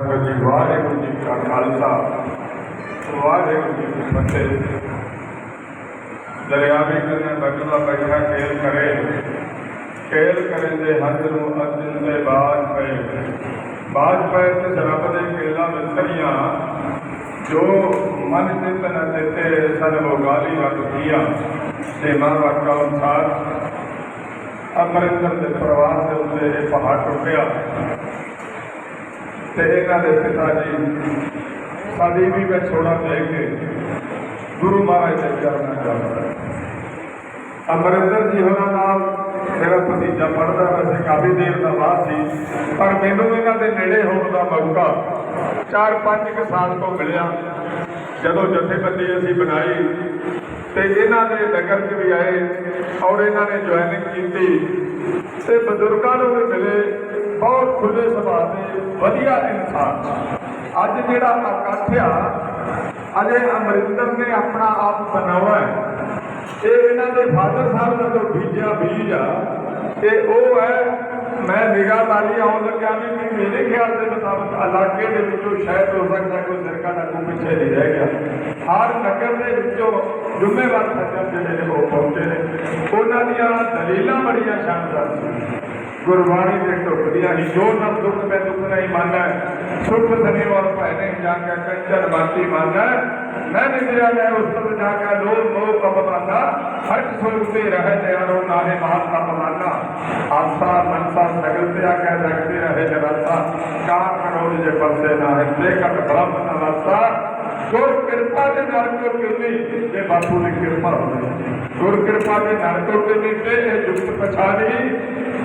ਵਾਹਿਗੁਰੂ ਜੀ ਵਾਹਿਗੁਰੂ ਜੀ ਕਾ ਖਾਲਸਾ, ਵਾਹਿਗੁਰੂ ਜੀ ਕੀ ਫਤਿਹ। ਦਰਿਆ ਵੀ ਕਰਨੇ ਬਚਲਾ ਬੈਠਾ, ਖੇਲ ਕਰੇ। ਖੇਲ ਕਰੇ ਦੇ ਹੱਥ ਨੂੰ ਅਰਜਨ ਦੇ ਬਾਜ ਪਏ। ਬਾਜ ਪਏ ਤੇ ਰੱਬ ਦੇ ਖੇਲਾ ਵਿਸਰੀਆਂ ਜੋ ਮਨ ਚਿਤ ਨ ਦਿੱਤੇ ਸਨ ਗਾਲੀ ਰੱਬ ਕੀਆ ਤੇ ਮਨ ਵਾਕਾ ਅਨੁਸਾਰ ਅਮਰਿੰਦਰ ਦੇ ਪਰਿਵਾਰ ਦੇ ਉੱਤੇ ਇਹ ਪਹਾੜ ਟੁੱਟਿਆ। ਤੇ ਇਹਨਾਂ ਦੇ ਪਿਤਾ ਜੀ ਸਾਡੀ ਵੀ ਵਿਛੋੜਾ ਦੇ ਕੇ ਗੁਰੂ ਮਹਾਰਾਜ ਦੇ ਚਰਨਾਂ ਚ ਅਮਰਿੰਦਰ ਜੀ ਹੋਰਾਂ ਨਾਲ ਮੇਰਾ ਭਤੀਜਾ ਪੜਦਾ ਵੈਸੇ ਕਾਫੀ ਦੇਰ ਦਾ ਬਾਅਦ ਸੀ, ਪਰ ਮੈਨੂੰ ਇਹਨਾਂ ਦੇ ਨੇੜੇ ਹੋਣ ਦਾ ਮੌਕਾ 4-5 ਕੁ ਸਾਲ ਤੋਂ ਮਿਲਿਆ। ਜਦੋਂ ਜਥੇਬੰਦੀ ਅਸੀਂ ਬਣਾਈ ਤੇ ਇਹਨਾਂ ਦੇ ਨਗਰ 'ਚ ਵੀ ਆਏ ਔਰ ਇਹਨਾਂ ਨੇ ਜੁਆਇਨਿੰਗ ਕੀਤੀ ਤੇ ਬਜ਼ੁਰਗਾਂ ਨੂੰ ਵੀ ਮਿਲੇ। ਖੁੱਲੇ ਸੁਭਾਅ ਦੇ ਵਧੀਆ ਇਨਸਾਨ ਅੱਜ ਜਿਹੜਾ ਇਕੱਠ ਆ ਅਜੇ ਅਮਰਿੰਦਰ ਨੇ ਆਪਣਾ ਆਪ ਬਣਾਉਆ ਹੈ। ਇਹ ਇਹਨਾਂ ਦੇ ਫਾਦਰ ਸਾਹਿਬ ਦਾ ਜੋ ਬੀਜਿਆ ਬੀਜ ਆ, ਤੇ ਉਹ ਹੈ, ਮੈਂ ਨਿਗਾਹ ਮਾਰੀ ਆਉਣ ਲੱਗਿਆ ਵੀ ਵੀ ਮੇਰੇ ਖਿਆਲ ਦੇ ਮੁਤਾਬਕ ਇਲਾਕੇ ਦੇ ਵਿੱਚੋਂ ਸ਼ਾਇਦ ਹੋ ਸਕਦਾ ਕੋਈ ਸਰਕਾਰ ਦਾ ਕੋਈ ਪਿੱਛੇ ਨਹੀਂ ਰਹਿ ਗਿਆ। ਹਰ ਨਗਰ ਦੇ ਵਿੱਚੋਂ ਜ਼ਿੰਮੇਵਾਰ ਸੱਜਣ ਜਿਹੜੇ ਨੇ ਉਹ ਪਹੁੰਚੇ ਨੇ। ਉਹਨਾਂ ਦੀਆਂ ਦਲੀਲਾਂ ਬੜੀਆਂ ਸ਼ਾਨਦਾਰ ਸੀ। ਗੁਰਬਾਣੀ ਦੇ ਟੁਕੜੀਆਂ ਹੀ ਜੋ ਨਬ ਦੁੱਖ ਮੈਂ ਦੁੱਖ ਨਹੀਂ ਮੰਨੈ ਸੁਖ ਸਨੇ ਔਰ ਭੈ ਨਹੀਂ ਜਾ ਕੰਚਨ ਬਾਤੀ ਮੰਨੈ ਮੈਂ ਨਿਦਰਿਆ ਲੈ ਉਸਤ ਜਾ ਕੇ ਲੋਭ ਮੋਹ ਕਪਮਾਨਾ ਹਟ ਸੁਖ ਤੇ ਰਹਿ ਨਿਆਰੋ ਨਾਲੇ ਮਹਾਨ ਕਪਮਾਨਾ ਆਸਾ ਮਨਸਾ ਸਗਲ ਤੇ ਆ ਕੇ ਰਖਤੇ ਰਹੇ ਜਰਾਸਾ ਕਾ ਕਰੋੜ ਜੇ ਪਰਸੇ ਨਾ ਹੈ ਤੇ ਕਟ ਬ੍ਰਹਮ ਨਵਾਸਾ ਗੁਰ ਕਿਰਪਾ ਦੇ ਨਾਲ ਕੋ ਕਿਰਨੀ ਤੇ ਬਾਪੂ ਦੀ ਕਿਰਪਾ ਹੋਣੀ ਗੁਰ ਕਿਰਪਾ ਦੇ ਨਾਲ ਕੋ ਕਿਰਨੀ, ਤੇ ਇਹ ਜੁਗਤ ਪਛਾਣੀ।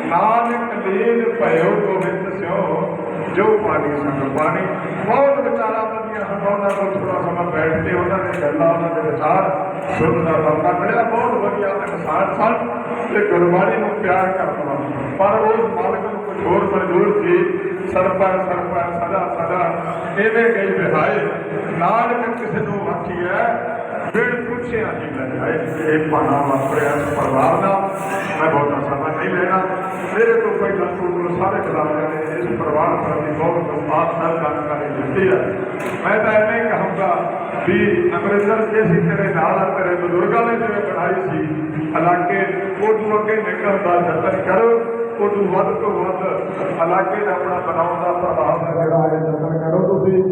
ਨਾਨਕ ਲੀਨ ਭਇਓ ਗੋਬਿੰਦ ਸਿਓ, ਜੋ ਪਾਣੀ ਸੰਗ ਪਾਣੀ। ਬਹੁਤ ਵਿਚਾਰਾ ਵਧੀਆ ਹਨ, ਉਹਨਾਂ ਕੋਲ ਥੋੜਾ ਸਮਾਂ ਬੈਠ ਕੇ ਉਹਨਾਂ ਦੇ ਗੱਲਾਂ, ਉਹਨਾਂ ਦੇ ਵਿਚਾਰ ਸੁਣਨ ਦਾ ਮੌਕਾ ਮਿਲਿਆ। ਬਹੁਤ ਵਧੀਆ ਇਨਸਾਨ ਸਨ ਤੇ ਗੁਰਬਾਣੀ ਨੂੰ ਪਿਆਰ ਕਰਨਾ ਪਰ ਉਹ ਮਾਲਕ ਨੂੰ ਕੁਝ ਹੋਰ ਮਨਜ਼ੂਰ ਸੀ। ਸਰਪਾ ਸਰਪਾ, ਸਦਾ ਸਦਾ ਇਹਦੇ ਗਈ ਵਿਹਾਏ, ਨਾਨਕ ਕਿਸੇ ਨੂੰ ਆਖੀ ਹੈ ਫਿਰ ਪੁੱਛਿਆ ਨਹੀਂ ਲੱਗਦਾ ਇਹ ਪਾਣਾ ਵਾਪਰਿਆ ਪਰਿਵਾਰ ਦਾ ਮੈਂ ਬਹੁਤਾ ਸਮਾਂ ਨਹੀਂ ਲੈਣਾ ਮੇਰੇ ਤੋਂ ਪਹਿਲਾਂ ਤੁਹਾਨੂੰ ਸਾਰੇ ਬੁਲਾਰਿਆਂ ਨੇ ਇਸ ਪਰਿਵਾਰ ਪ੍ਰਤੀ ਬਹੁਤ ਵਿਸ਼ਵਾਸ ਨਾਲ ਜਾਣਕਾਰੀ ਦਿੱਤੀ ਹੈ ਮੈਂ ਤਾਂ ਐਵੇਂ ਕਹੂੰਗਾ ਵੀ ਅੰਮ੍ਰਿਤਸਰ ਜੇ ਅਸੀਂ ਤੇਰੇ ਨਾਲ ਤੇਰੇ ਬਜ਼ੁਰਗਾਂ ਨੇ ਜਿਵੇਂ ਬਣਾਈ ਸੀ ਇਲਾਕੇ ਉਹਨੂੰ ਅੱਗੇ ਨਿਕਲਣ ਦਾ ਯਤਨ ਕਰੋ ਉਹਨੂੰ ਵੱਧ ਤੋਂ ਵੱਧ ਇਲਾਕੇ ਆਪਣਾ ਬਣਾਉਣ ਦਾ ਪ੍ਰਭਾਵ ਜਿਹੜਾ ਹੈ ਯਤਨ ਕਰੋ ਤੁਸੀਂ